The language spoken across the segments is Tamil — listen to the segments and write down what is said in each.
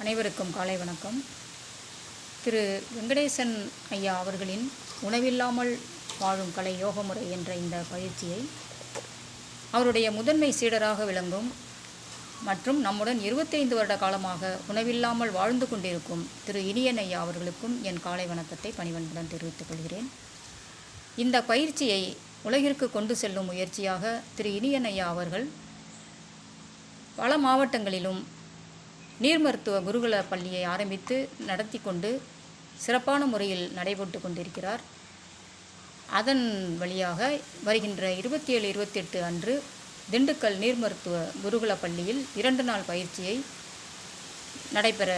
அனைவருக்கும் காலை வணக்கம். திரு வெங்கடேசன் ஐயா அவர்களின் உணவில்லாமல் வாழும் கலை யோக முறை என்ற இந்த பயிற்சியை அவருடைய முதன்மை சீடராக விளங்கும் மற்றும் நம்முடன் இருபத்தைந்து வருட காலமாக உணவில்லாமல் வாழ்ந்து கொண்டிருக்கும் திரு இனியன் ஐயா அவர்களுக்கும் என் காலை வணக்கத்தை பணிவன்புடன் தெரிவித்துக் கொள்கிறேன். இந்த பயிற்சியை உலகிற்கு கொண்டு செல்லும் முயற்சியாக திரு இனியன் ஐயா அவர்கள் பல மாவட்டங்களிலும் நீர் மருத்துவ குருகுல பள்ளியை ஆரம்பித்து நடத்தி கொண்டு சிறப்பான முறையில் நடைபெற்று கொண்டிருக்கிறார். அதன் வழியாக வருகின்ற இருபத்தி ஏழு இருபத்தெட்டு அன்று திண்டுக்கல் நீர் மருத்துவ குருகுல பள்ளியில் இரண்டு நாள் பயிற்சியை நடைபெற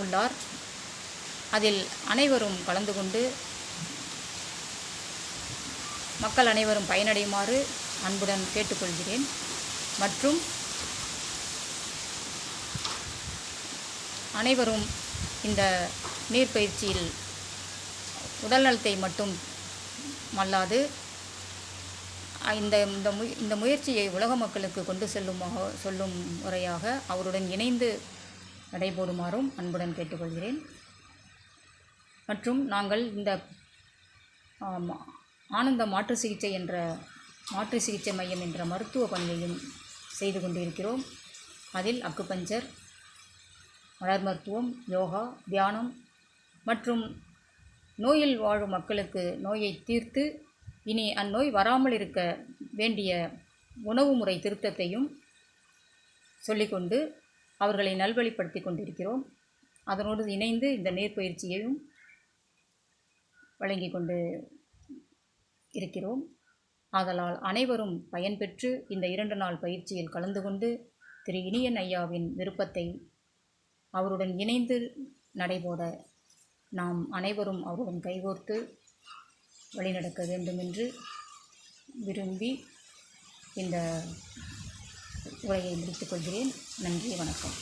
உள்ளார். அதில் அனைவரும் கலந்து கொண்டு மக்கள் அனைவரும் பயனடையுமாறு அன்புடன் கேட்டுக்கொள்கிறேன். மற்றும் அனைவரும் இந்த நீர்ப்பயிற்சியில் உடல் நலத்தை மட்டும் மல்லாது இந்த இந்த மு இந்த முயற்சியை உலக மக்களுக்கு கொண்டு செல்லும் சொல்லும் முறையாக அவருடன் இணைந்து நடைபெறுமாறும் அன்புடன் கேட்டுக்கொள்கிறேன். மற்றும் நாங்கள் இந்த ஆனந்த மாற்று சிகிச்சை என்ற மாற்று சிகிச்சை மையம் என்ற மருத்துவ பணியையும் செய்து கொண்டிருக்கிறோம். அதில் அக்குபஞ்சர் மலர் மருத்துவம் யோகா தியானம் மற்றும் நோயில் வாழும் மக்களுக்கு நோயை தீர்த்து இனி அந்நோய் வராமல் இருக்க வேண்டிய உணவு முறை திருத்தத்தையும் சொல்லிக்கொண்டு அவர்களை நல்வழிப்படுத்தி கொண்டிருக்கிறோம். அதனோடு இணைந்து இந்த நேர்பயிற்சியையும் வழங்கி கொண்டு இருக்கிறோம். ஆதலால் அனைவரும் பயன்பெற்று இந்த இரண்டு நாள் பயிற்சியில் கலந்து கொண்டு திரு இனியன் ஐயாவின் விருப்பத்தை அவருடன் இணைந்து நடைபோட நாம் அனைவரும் அவருடன் கைகோர்த்து வழிநடக்க வேண்டும் என்று விரும்பி இந்த உரையை முடித்துக்கொள்கிறேன் நன்றி வணக்கம்.